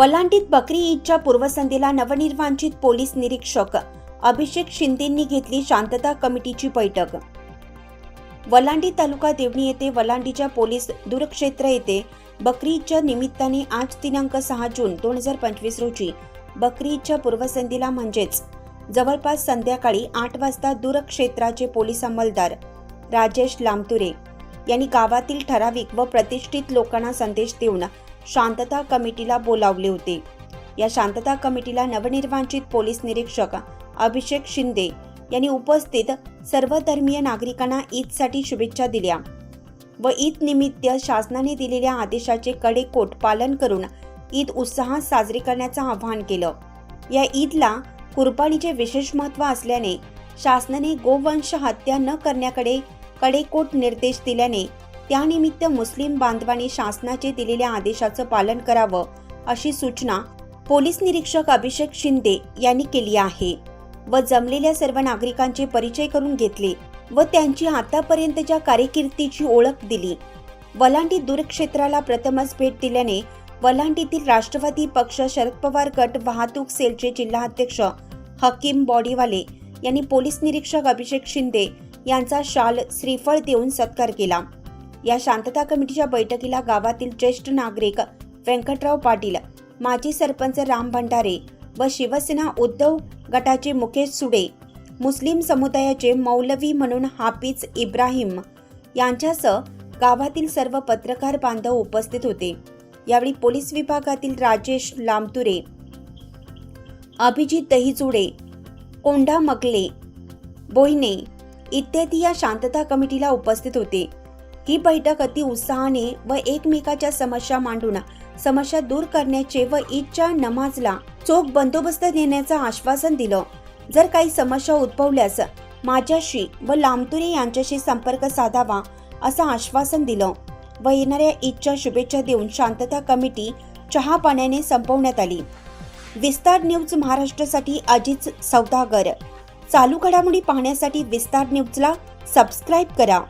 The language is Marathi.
वलांडीत बकरी ईदच्या पूर्वसंध्येला नवनिर्वांचित पोलीस निरीक्षक अभिषेक शिंदेंनी घेतली शांतता कमिटीची बैठक. वलांडी तालुका देवणी येथे वलांडीच्या पोलीस दूरक्षेत्र येथे बकरी ईदच्या निमित्ताने आज दिनांक सहा जून दोन हजार पंचवीस रोजी बकरी ईदच्या पूर्वसंध्येला म्हणजेच जवळपास संध्याकाळी आठ वाजता दूरक्षेत्राचे पोलीस अंमलदार राजेश लामतुरे यांनी गावातील ठराविक व प्रतिष्ठित लोकांना संदेश देऊन शांतता कमिटीला बोलावले होते. या शांतता कमिटीला नवनिर्वाचित पोलीस निरीक्षक अभिषेक शिंदे यांनी उपस्थित सर्व धर्मीय नागरिकांना ईदसाठी शुभेच्छा दिल्या व ईद निमित्त शासनाने दिलेल्या आदेशाचे कडेकोट पालन करून ईद उत्साहात साजरी करण्याचं आवाहन केलं. या ईदला कुर्बानीचे विशेष महत्त्व असल्याने शासनाने गोवंश हत्या न करण्याकडे कडेकोट निर्देश दिल्याने त्यानिमित्त मुस्लिम बांधवांनी शासनाचे दिलेल्या आदेशाचं पालन करावं अशी सूचना पोलीस निरीक्षक अभिषेक शिंदे यांनी केली आहे व जमलेल्या सर्व नागरिकांचे परिचय करून घेतले व त्यांची आतापर्यंतच्या कार्यकिर्दीची ओळख दिली. वलांडी दूरक्षेत्राला प्रथमच भेट दिल्याने वलांडीतील राष्ट्रवादी पक्ष शरद पवार गट वाहतूक सेलचे जिल्हाध्यक्ष हकीम बॉडीवाले यांनी पोलीस निरीक्षक अभिषेक शिंदे यांचा शाल श्रीफळ देऊन सत्कार केला. या शांतता कमिटीच्या बैठकीला गावातील ज्येष्ठ नागरिक व्यंकटराव पाटील माजी सरपंच राम भंडारे व शिवसेना उद्धव गटाचे मुकेश सुडे मुस्लिम समुदायाचे मौलवी म्हणून हाफिज इब्राहिम यांच्यासह गावातील सर्व पत्रकार बांधव उपस्थित होते. यावेळी पोलीस विभागातील राजेश लामतुरे अभिजित दहीजुडे कोंडा मगले बोहिने इत्यादी या शांतता कमिटीला उपस्थित होते. ही बैठक अति उत्साहाने व एकमेकाच्या समस्या मांडून समस्या दूर करण्याचे व ईदच्या नमाजला चोख बंदोबस्त देण्याचं आश्वासन दिलं. जर काही समस्या उद्भवल्यास माझ्याशी व लामतुरे यांच्याशी संपर्क साधावा असं आश्वासन दिलं. व येणाऱ्या ईदच्या शुभेच्छा देऊन शांतता कमिटी चहा पाण्याने संपवण्यात आली. विस्तार न्यूज महाराष्ट्रासाठी अजित सौदागर. चालू घडामोडी पाहण्यासाठी विस्तार न्यूजला सबस्क्राईब करा.